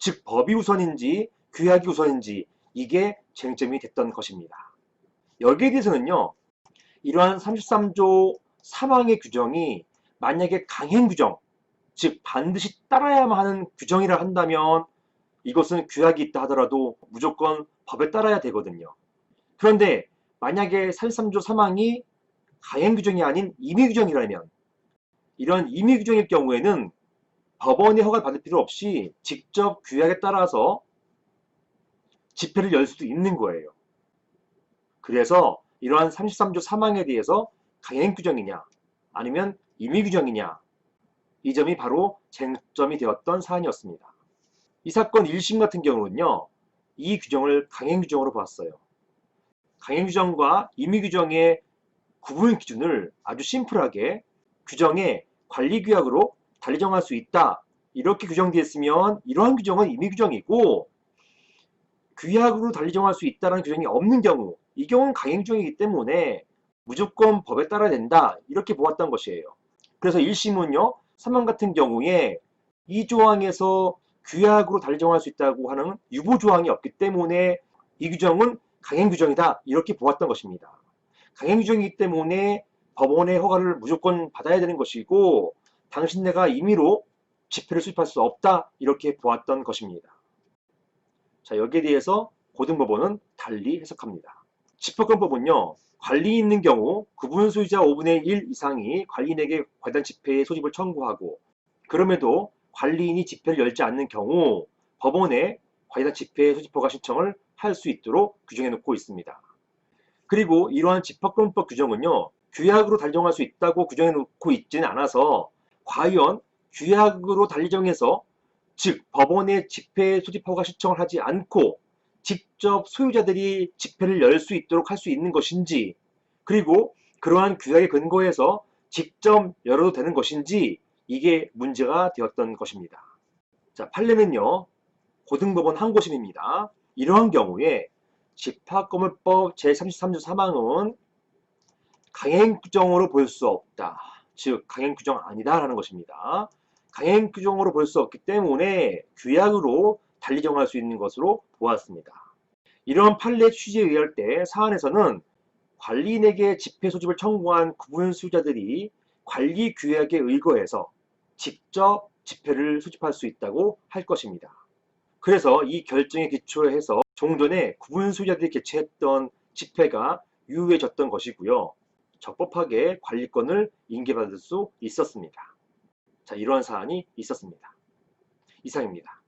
즉 법이 우선인지 규약이 우선인지 이게 쟁점이 됐던 것입니다. 여기에 대해서는요. 이러한 33조 3항의 규정이 만약에 강행 규정, 즉 반드시 따라야만 하는 규정이라 한다면 이것은 규약이 있다 하더라도 무조건 법에 따라야 되거든요. 그런데 만약에 33조 3항이 강행 규정이 아닌 임의 규정이라면 이런 임의 규정일 경우에는 법원의 허가를 받을 필요 없이 직접 규약에 따라서 집회를 열 수도 있는 거예요. 그래서 이러한 33조 3항에 대해서 강행 규정이냐 아니면 임의 규정이냐 이 점이 바로 쟁점이 되었던 사안이었습니다. 이 사건 1심 같은 경우는요. 이 규정을 강행 규정으로 보았어요. 강행 규정과 임의 규정의 구분 기준을 아주 심플하게 규정의 관리 규약으로 달리 정할 수 있다. 이렇게 규정되어 있으면 이러한 규정은 임의 규정이고 규약으로 달리 정할 수 있다는 규정이 없는 경우 이 경우는 강행 규정이기 때문에 무조건 법에 따라야 된다. 이렇게 보았던 것이에요. 그래서 1심은요. 3항 같은 경우에 이 조항에서 규약으로 달리 정할 수 있다고 하는 유보 조항이 없기 때문에 이 규정은 강행 규정이다. 이렇게 보았던 것입니다. 강행 규정이기 때문에 법원의 허가를 무조건 받아야 되는 것이고 당신네가 임의로 집회를 수립할 수 없다. 이렇게 보았던 것입니다. 자, 여기에 대해서 고등법원은 달리 해석합니다. 집합권법은요. 관리 있는 경우 구분 소유자 5분의 1 이상이 관리인에게 관련 집회의 소집을 청구하고 그럼에도 관리인이 집회를 열지 않는 경우 법원에 관련 집회의 소집 허가 신청을 할 수 있도록 규정해 놓고 있습니다. 그리고 이러한 집합권법 규정은요. 규약으로 달리 정할 수 있다고 규정해 놓고 있지는 않아서 과연 규약으로 달리 정해서 즉 법원에 집회 소집 허가 신청을 하지 않고 직접 소유자들이 집회를 열 수 있도록 할 수 있는 것인지 그리고 그러한 규약에 근거해서 직접 열어도 되는 것인지 이게 문제가 되었던 것입니다. 자, 판례는요. 고등법원 항고심입니다. 이러한 경우에 집합건물법 제33조 3항은 강행 규정으로 볼 수 없다. 즉 강행 규정 아니다라는 것입니다. 강행 규정으로 볼 수 없기 때문에 규약으로 달리 정할 수 있는 것으로 보았습니다. 이러한 판례 취지에 의할 때 사안에서는 관리인에게 집회 소집을 청구한 구분 수요자들이 관리 규약에 의거해서 직접 집회를 수집할 수 있다고 할 것입니다. 그래서 이 결정에 기초해서 종전에 구분 수요자들이 개최했던 집회가 유효해졌던 것이고요. 적법하게 관리권을 인계받을 수 있었습니다. 자, 이러한 사안이 있었습니다. 이상입니다.